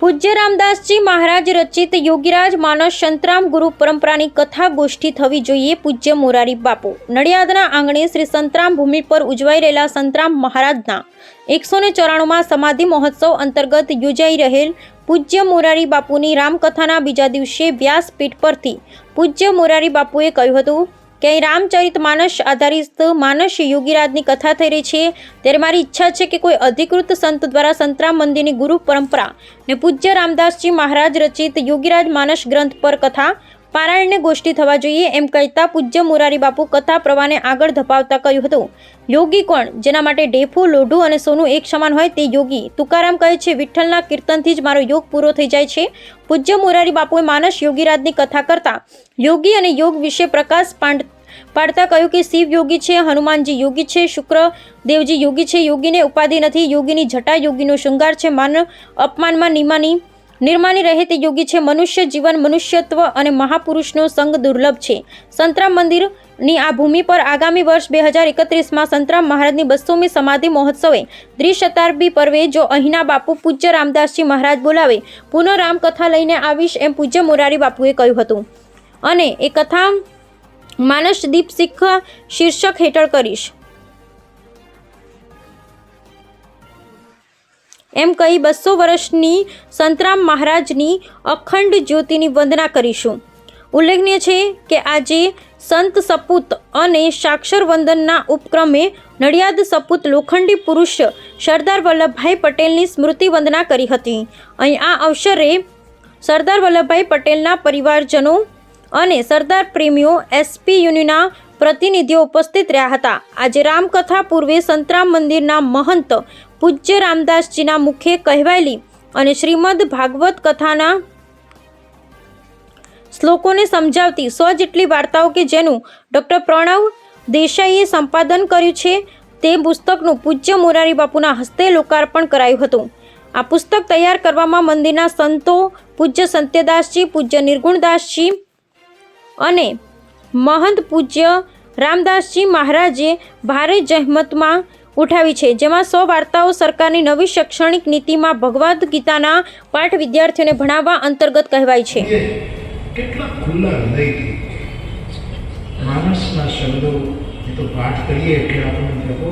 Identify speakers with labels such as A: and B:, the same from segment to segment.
A: પૂજ્ય રામદાસજી મહારાજ રચિત યોગીરાજ માનસ સંતરામ ગુરુ પરંપરાની કથા ગોષ્ઠી થવી જોઈએ પૂજ્ય મોરારી બાપુ. નડિયાદના આંગણે શ્રી સંતરામ ભૂમિ પર ઉજવાઈ રહેલા સંતરામ મહારાજના એકસો ને ચોરાણુંમાં સમાધિ મહોત્સવ અંતર્ગત યોજાઈ રહેલ પૂજ્ય મોરારી બાપુની રામકથાના બીજા દિવસે વ્યાસપીઠ પરથી પૂજ્ય મોરારી બાપુએ કહ્યું હતું કે અહીં રામચરિત માનસ આધારિત માનસ યોગીરાજની કથા થઈ રહી છે. ત્યારે મારી ઈચ્છા છે કે કોઈ અધિકૃત સંત દ્વારા સંતરામ મંદિરની ગુરુ પરંપરા ને પૂજ્ય રામદાસજી મહારાજ રચિત યોગીરાજ માનસ ગ્રંથ પર કથા પારાયણને ગોષ્ઠી થવા જોઈએ એમ કહેતા પૂજ્ય મોરારી બાપુ કથા પ્રવાહને આગળ ધપાવતા કહ્યું હતું. યોગી કોણ? જેના માટે ડેફો, લોઢું અને સોનું એક સમાન હોય તે યોગી. તુકારામ કહે છે, વિઠ્ઠલના કીર્તનથી જ મારો યોગ પૂરો થઈ જાય છે. પૂજ્ય મોરારી બાપુએ માનસ યોગીરાજની કથા કરતા યોગી અને યોગ વિશે પ્રકાશ પાંડ, પાડતા કહ્યું કે શિવ યોગી છે, હનુમાનજી યોગી છે, શુક્ર દેવજી યોગી છે, યોગીને ઉપાધિ નથી, યોગીની જટા યોગીનો શૃંગાર છે. માન અપમાનમાં નિમાની નિર્માની રહે તે યોગી છે મનુષ્ય જીવન, મનુષ્યત્વ અને મહાપુરુષનો સંગ દુર્લભ છે. સંતરામ મંદિરની આ ભૂમિ પર આગામી વર્ષ બે હજાર એકત્રીસમાં સંતરામ મહારાજની બસોમી સમાધિ મહોત્સવે દ્વિશતાબ્દી પર્વે જો અહીંના બાપુ પૂજ્ય રામદાસજી મહારાજ બોલાવે પુનઃ રામકથા લઈને આવીશ એમ પૂજ્ય મોરારી બાપુએ કહ્યું હતું. અને એ કથા માનસ દીપ શીખ શીર્ષક હેઠળ કરીશ. એમ કહી બસો વર્ષની સંતરામ મહારાજની અખંડ જ્યોતિની વંદના કરીશું. ઉલ્લેખનીય છે કે આજે સંત સપૂત અને સાક્ષર વંદનના ઉપક્રમે નડિયાદ સપૂત લોખંડી પુરુષ સરદાર વલ્લભભાઈ પટેલની સ્મૃતિ વંદના કરી હતી. અહીં આ અવસરે સરદાર વલ્લભભાઈ પટેલના પરિવારજનો અને સરદાર પ્રેમીઓ એસપી યુનિના પ્રતિનિધિઓ ઉપસ્થિત રહ્યા હતા. આજે રામકથા પૂર્વે સંતરામ મંદિરના મહંત પૂજ્ય રામદાસજીના મુખે કહેવાયેલી અને શ્રીમદ ભાગવત કથાના શ્લોકોને સમજાવતી સો જેટલી વાર્તાઓ કે જેનું ડૉક્ટર પ્રણવ દેસાઈએ સંપાદન કર્યું છે, તે પુસ્તકનું પૂજ્ય મોરારી બાપુના હસ્તે લોકાર્પણ કરાયું હતું. આ પુસ્તક તૈયાર કરવામાં મંદિરના સંતો પૂજ્ય સંત્યદાસજી પૂજ્ય નિર્ગુણદાસજી અને મહંત પૂજ્ય રામદાસજી મહારાજે ભારે જહેમતમાં ઉઠાવી છે, જેમાં સો વાર્તાઓ સરકારની નવી શૈક્ષણિક નીતિમાં ભગવદ્ ગીતાના પાઠ વિદ્યાર્થીઓને ભણાવવા અંતર્ગત કહેવાય છે.
B: કેટલા ખુલ્લા હૃદયથી માણસના શબ્દો એ તો પાઠ કરીએ એટલે આપણને કહો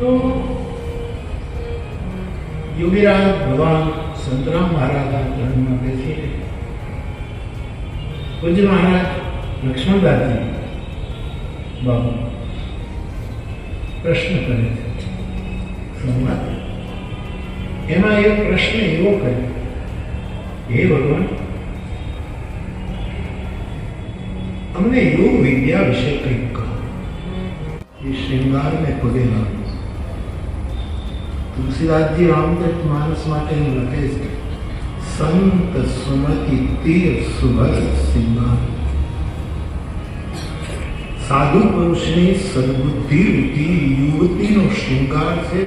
B: તો યોગીરાજ ભગવાન સંતરામ મહારાજના ચરણમાં બેસીને પૂજ્ય મહારાજ લક્ષ્મણદાસજી બાબુ પ્રશ્ન કરે છે સંવાદ એમાં એક પ્રશ્ન એવો કર્યો હે ભગવાન અમને યોગ વિદ્યા વિશે કંઈક કહો એ શ્રૃંગારને પગે લાગ્યો તુલસીદાસજી રામચરિત માનસ માટે લખે છે સંત સુમતિ તીર સુભર સિંહા સાધુ પુરુષની સદબુદ્ધિ યુવતીનો શૃંગાર છે